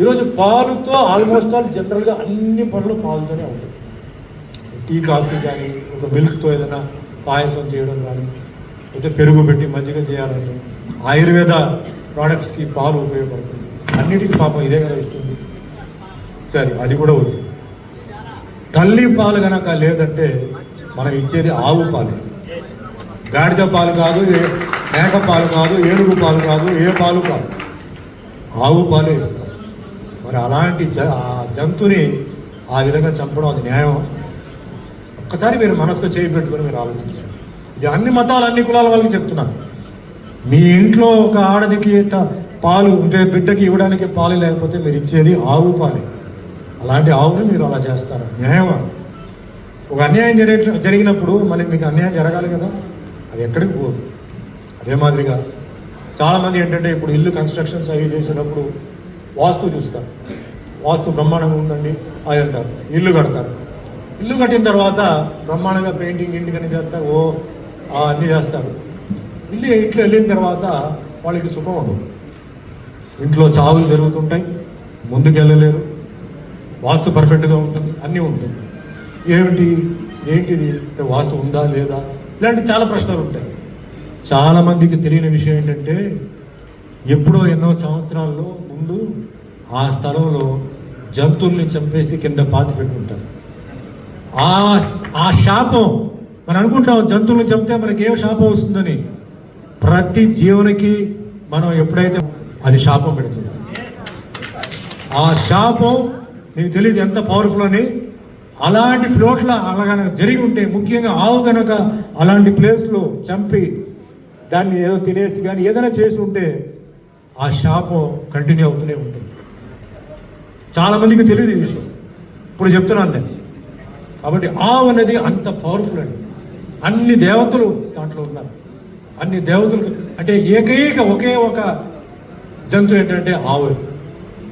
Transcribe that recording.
ఈరోజు పాలుతో almost all జనరల్గా అన్ని పనులు పాలుతోనే ఉంటాయి. టీ కాఫీ కానీ ఒక మిల్క్తో ఏదైనా పాయసం చేయడం కానీ అయితే పెరుగు పెట్టి మజ్జిగ చేయాలంటే ఆయుర్వేద ప్రోడక్ట్స్కి పాలు ఉపయోగపడుతుంది. అన్నిటికీ పాపం ఇదే కదా ఇస్తుంది. సరే అది కూడా ఉంది తల్లి పాలు కనుక లేదంటే మనం ఇచ్చేది ఆవు పాలే. గాడిద పాలు కాదు ఏ- మేక పాలు కాదు ఏనుగు పాలు కాదు ఏ పాలు కాదు. ఆవు పాలే ఇస్తాం మరి అలాంటి జ ఆ జంతువుని ఆ విధంగా చంపడం అది న్యాయం. ఒక్కసారి మీరు మనసులో చేయి పెట్టుకొని మీరు ఆలోచించండి. ఇది అన్ని మతాలు అన్ని కులాల వాళ్ళకి చెప్తున్నాను. మీ ఇంట్లో ఒక ఆడదికి త- పాలు అంటే బిడ్డకి ఇవ్వడానికి పాలు లేకపోతే మీరు ఇచ్చేది ఆవు పాలే. అలాంటి ఆవుని మీరు అలా చేస్తారు? న్యాయమా? ఒక అన్యాయం జరిగే జరిగినప్పుడు మళ్ళీ మీకు అన్యాయం జరగాలి కదా? అది ఎక్కడికి పోదు. అదే మాదిరిగా చాలామంది ఏంటంటే ఇప్పుడు ఇల్లు కన్స్ట్రక్షన్స్ అవి చేసినప్పుడు వాస్తు చూస్తారు. వాస్తు బ్రహ్మాండంగా ఉందండి అది అంటారు. ఇల్లు కడతారు. ఇల్లు కట్టిన తర్వాత బ్రహ్మాండంగా పెయింటింగ్ ఇంటికని చేస్తారు. ఓ అన్నీ చేస్తారు. ఇల్లు ఇంట్లో వెళ్ళిన తర్వాత వాళ్ళకి సుఖం ఉండదు. ఇంట్లో చావులు జరుగుతుంటాయి ముందుకెళ్ళలేరు. వాస్తు పర్ఫెక్ట్గా ఉంటుంది అన్నీ ఉంటుంది ఏమిటి ఏంటిది అంటే వాస్తు ఉందా లేదా ఇలాంటి చాలా ప్రశ్నలు ఉంటాయి. చాలామందికి తెలియని విషయం ఏంటంటే ఎప్పుడో ఎన్నో సంవత్సరాల్లో ముందు ఆ స్థలంలో జంతువుల్ని చంపేసి కింద పాతి పెట్టుకుంటారు. ఆ ఆ శాపం మనం అనుకుంటాం జంతువులను చంపితే మనకి ఏం శాపం వస్తుందని. ప్రతి జీవునికి మనం ఎప్పుడైతే అది శాపం పెడుతుంది ఆ శాపం నీకు తెలియదు ఎంత పవర్ఫుల్ అని. అలాంటి ప్లోట్ల అలా కనుక జరిగి ఉంటే ముఖ్యంగా ఆవు కనుక అలాంటి ప్లేస్లో చంపి దాన్ని ఏదో తినేసి కానీ ఏదైనా చేసి ఉంటే ఆ శాపం కంటిన్యూ అవుతూనే ఉంటుంది. చాలామందికి తెలియదు ఈ విషయం. ఇప్పుడు చెప్తున్నాను నేను. కాబట్టి ఆవు అనేది అంత పవర్ఫుల్ అండి. అన్ని దేవతలు దాంట్లో ఉన్నారు. అన్ని దేవతలు అంటే ఏకైక ఒకే ఒక జంతువు ఏంటంటే ఆవు.